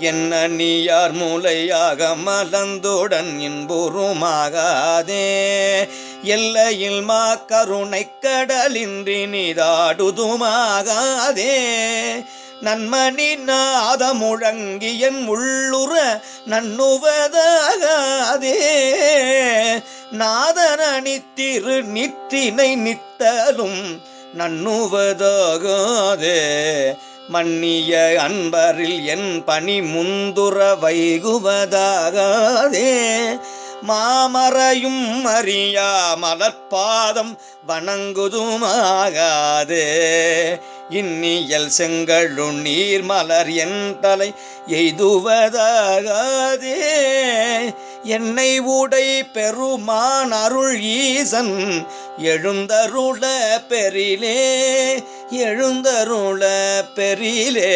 என்ன நீயார் மூலையாக மலந்துடன் இன்புறுமாகாதே. எல்லையில் மா கருணை கடலின்றி நீதாடுதுமாகாதே. நன்மணி நாத முழங்கி என் உள்ளுற நன்னுவதாகாதே நாதனி திரு நிற்றினை நித்தலும் நன்னுவதாகாதே மன்னிய அன்பரில் என் பணி முந்துர வைகுவதாகாதே. மாமறையும் அறியா மலர்பாதம் வணங்குதுமாகாதே. இன்னியல் செங்கழு நீர் மலர் என் தலை எய்துவதாகாதே. என்னை உடை பெருமான் அருள் ஈசன் எழுந்தருள பெரிலே எழுந்தருள பெரிலே